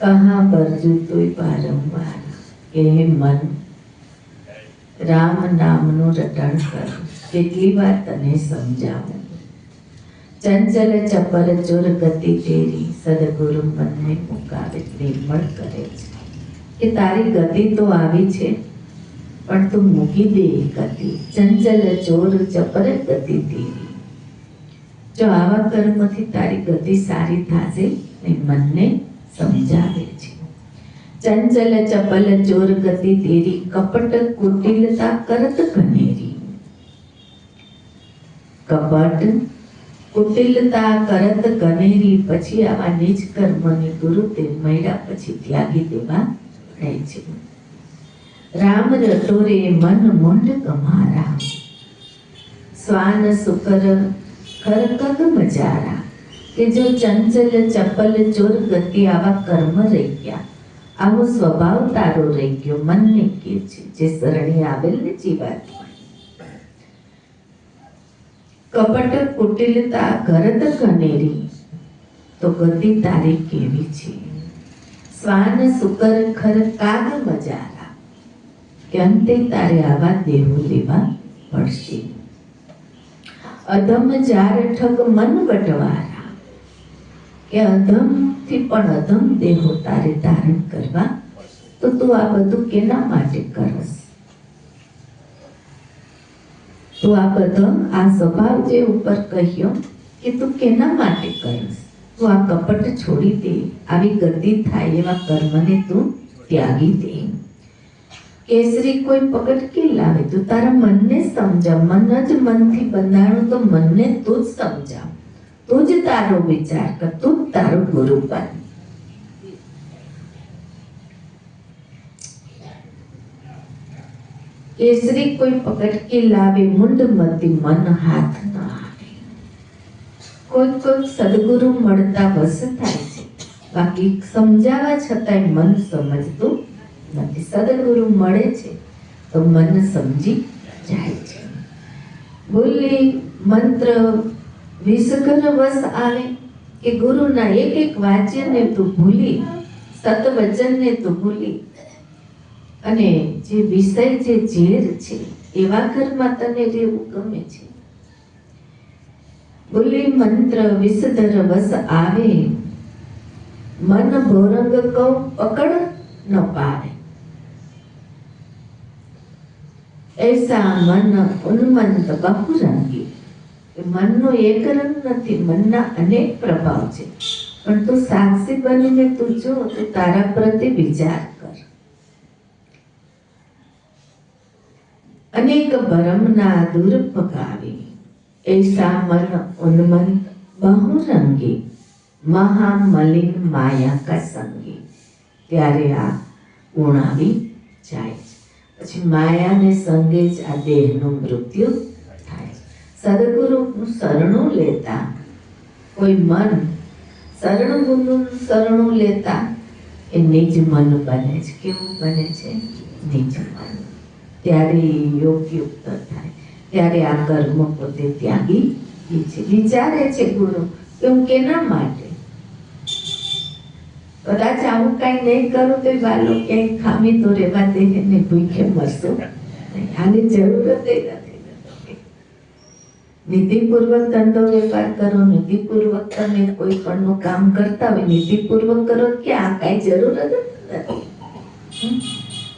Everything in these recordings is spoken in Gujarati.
કહા મન ચંચલ ચપર ચોર ગતિ તેરી સદગુરુ મનને મુકાવે નિર્મળ કરે. છે તારી ગતિ તો આવી છે પણ તું મૂકી દે ગતિ ચંચલ ચોર ચપર ગતિ તેરી જો આવા કર્મથી તારી ગતિ સારી થશે ને મનને સમજાવે છે. ચંચલ, ચપલ ચોર ગતિ તેરી, કપટ, કુટિલતા, કરત કનેરી કપટ, કુટિલતા, કરત કનેરી પછી આવા નિજ કર્મની ગુરુ તે મૈડા પછી ત્યાગી દેવા પડે છે. રામ રટોરે મન મુંડ કમારા. સ્વાન સુકર ખરકગ મજારા કે જો ચંચલ ચપલ ચોર ગતિ આવા કર્મ રહી ગયા, આવો સ્વભાવ તારો રહી ગયો, મનને કે છે, જે શરણે આવેલ ને જીવાત કપટ કુટિલતા ઘરત કનેરી તો ગતિ તારી કેવી છે? સ્વાન સુકર, ખર, કાગ મજારા કે અંતે તારે આવા દેવું લેવા પડશે? અધમ જાર ઠગ મન બટવારા કે અધમથી પણ અધમ દેહો તારે ધારણ કરવા, તો તું આ બધું કેના માટે કરસ? તું આ બધો આ સ્વભાવ જે ઉપર કહ્યો કે તું કેના માટે કરસ? તું આ કપટ છોડી દે, આવી ગતિ થાય એવા કર્મને તું ત્યાગી દે. કેસરી કોઈ પકડ કે લાવે? તું તારા મનને સમજાવ મન જ મનથી બંધાણું તો મનને તું જ સમજાવ તું જ તારો વિચાર કર. તું તારો ગુરુ બન. કેસરી કોઈ પકડ કે લાવે? મુંડ મતી મન હાથ ન આવે. કોઈ કોઈ સદગુરુ મળતા વસ થાય છે. બાકી સમજાવવા છતાંય મન સમજતું નથી સદગુરુ મળે છે, તો મન સમજી જાય છે. બોલી મંત્ર વિષકર વસ આવે કે ગુરુના એક એક વાક્યને તું ભૂલી સતવચનને તું ભૂલી. અને જે વિષય જે ઝેર છે, એવા ઘરમાં તને રહેવું ગમે છે. બોલી મંત્ર વિષધર વસ આવે, મન ભોરંગ કૌ પકડ ન પાવે એસા મન ઉન્મંત બહુરંગી. મનનો એક રંગ નથી, મનના અનેક પ્રભાવ છે. પણ તું સાક્ષી બનીને તું જો, તું તારા પ્રત્યે વિચાર કર. અનેક ભરમના દૂર ભગાવી એસા મન ઉન્મંત બહુરંગી. મહામલિન માયા કા સંગી ત્યારે આ ગુણ આવી જાય. પછી માયાને સંગે જ આ દેહનું મૃત્યુ થાય. સદગુરુનું શરણું લેતા કોઈ મન શરણ ગુરુનું શરણું લેતા એ નિજ મન બને છે. કેવું બને છે? નિજ મન. ત્યારે યોગયુક્ત થાય. ત્યારે આ કર્મ પોતે ત્યાગી છે. વિચારે છે ગુરુ કે હું કેના માટે કદાચ આવું કઈ નહીં કરું તો એ ક્યાંય ખામી તો રહેવા દે ને ભૂખે મરશો. આની જરૂર નીતિપૂર્વક ધંધો વેપાર કરો, નીતિપૂર્વક તમે કોઈ પણનું કામ કરતા હોય, નીતિપૂર્વક કરો કે આ કઈ જરૂર નથી.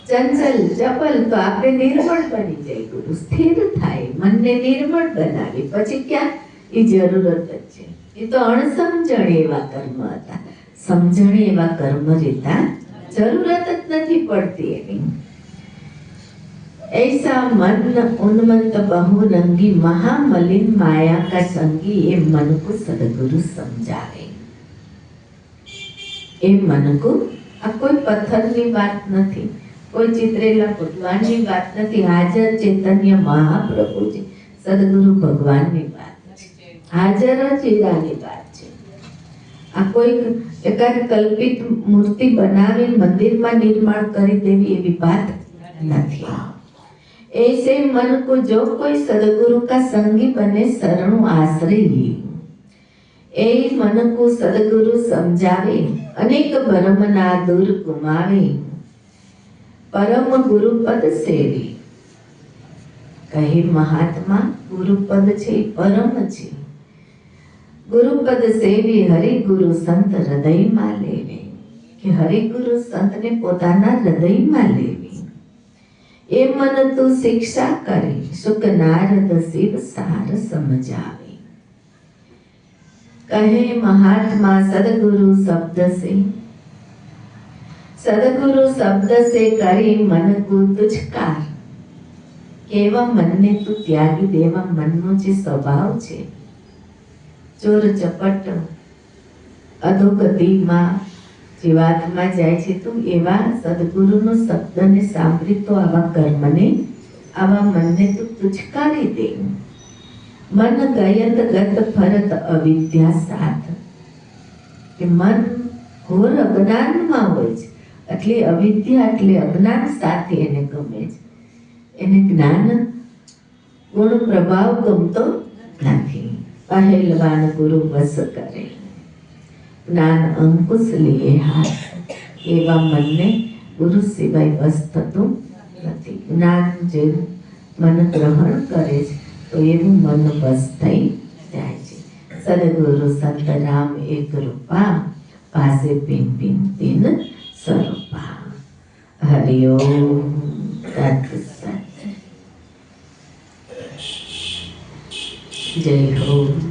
ચંચલ, ચપલ તો આપણે નિર્મળ બની જાય. ગુરુ સ્થિર થાય, મનને નિર્મળ બનાવી. પછી ક્યાં? એ જરૂરત જ છે. એ તો અણસમજણ એવા કર્મ હતા. સમજણે એવા કર્મ રીતા જરૂરત જ નથી પડતી એની. એસા મન ઉન્મંત બહુ રંગી મહામલિન માયા કા સંગી એ મન કો સદગુરુ સમજાવે. એ મન કો આ કોઈ પથ્થરની વાત નથી, કોઈ ચિત્રેલા ભગવાનની વાત નથી, હાજર ચૈતન્ય મહાપ્રભુ છે સદગુરુ ભગવાનની વાત છે. હાજર જ ઈરાની વાત છે. આ કોઈ એકાદ કલ્પિત મૂર્તિ બનાવી મંદિરમાં નિર્માણ કરી દેવી એવી વાત નથી ऐसे मन को जो कोई सदगुरु का संगी बने शरणु आश्रय એ મનકુ સદગુરુ સમજાવે અનેક ભરમના દૂર ગુમાવે પરમ ગુરુપદ સેવી કહે મહાત્મા ગુરુપદ છે એ પરમ છે ગુરુપદ સેવી હરિગુરુ સંત હૃદયમાં લેવી. કે હરિગુરુ સંતને પોતાના હૃદયમાં લેવી. એ મન તું શિક્ષા કરી, સુખ નારદ શિવ સાર સમજાવે. કહે મહાત્મા, સદગુરુ શબ્દ સે. સદગુરુ શબ્દ સે કરી મન કો તુજકાર. કેવા મનને તું ત્યાગી દેવા મનનો જે સ્વભાવ છે ચોર ચપટ અધોગતિમાં જીવાત્મા જાય છે, તો એવા સદગુરુનો શબ્દને સાંભળી તો આવા કર્મને, આવા મનને તું તુચકારી દે. મન ગયત ગત ફરત અવિદ્યા સાથ કે મન ઘોર અજ્ઞાનમાં હોય છે, એટલે અવિદ્યા એટલે અજ્ઞાન સાથે એને ગમે છે. એને જ્ઞાન ગુણ પ્રભાવ ગમતો નથી. પહેલવાન ગુરુ વસ કરે જ્ઞાન અંકુશ લીએ હાથ એવા મનને ગુરુ સિવાય વસ થતું નથી જ્ઞાન જે મન ગ્રહણ કરે છે તો એવું મન વસ થઈ જાય છે સદગુરુ સંત રામ એક રૂપા પાસે પિન ભીન પિન સ્વરૂપા હરિઓમ તત્સત જય હો